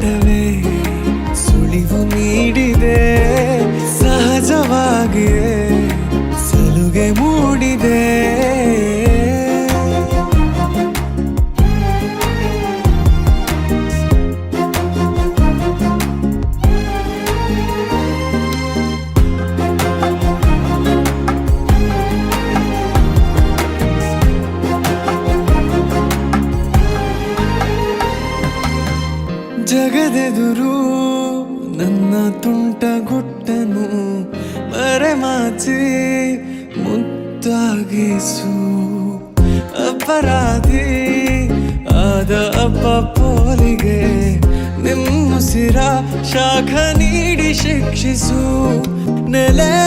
the ಜಗದೆದುರು ನನ್ನ ತುಂಟ ಗುಟ್ಟನು ಮರೆ ಮಾಚಿ ಮುತ್ತಾಗಿಸು. ಅಪರಾಧಿ ಆದ ಅಪ್ಪ ಪೋಲಿಗೆ ನಿಮ್ಮುಸಿರ ಶಾಖ ನೀಡಿ ಶಿಕ್ಷಿಸು. ನೆಲೆ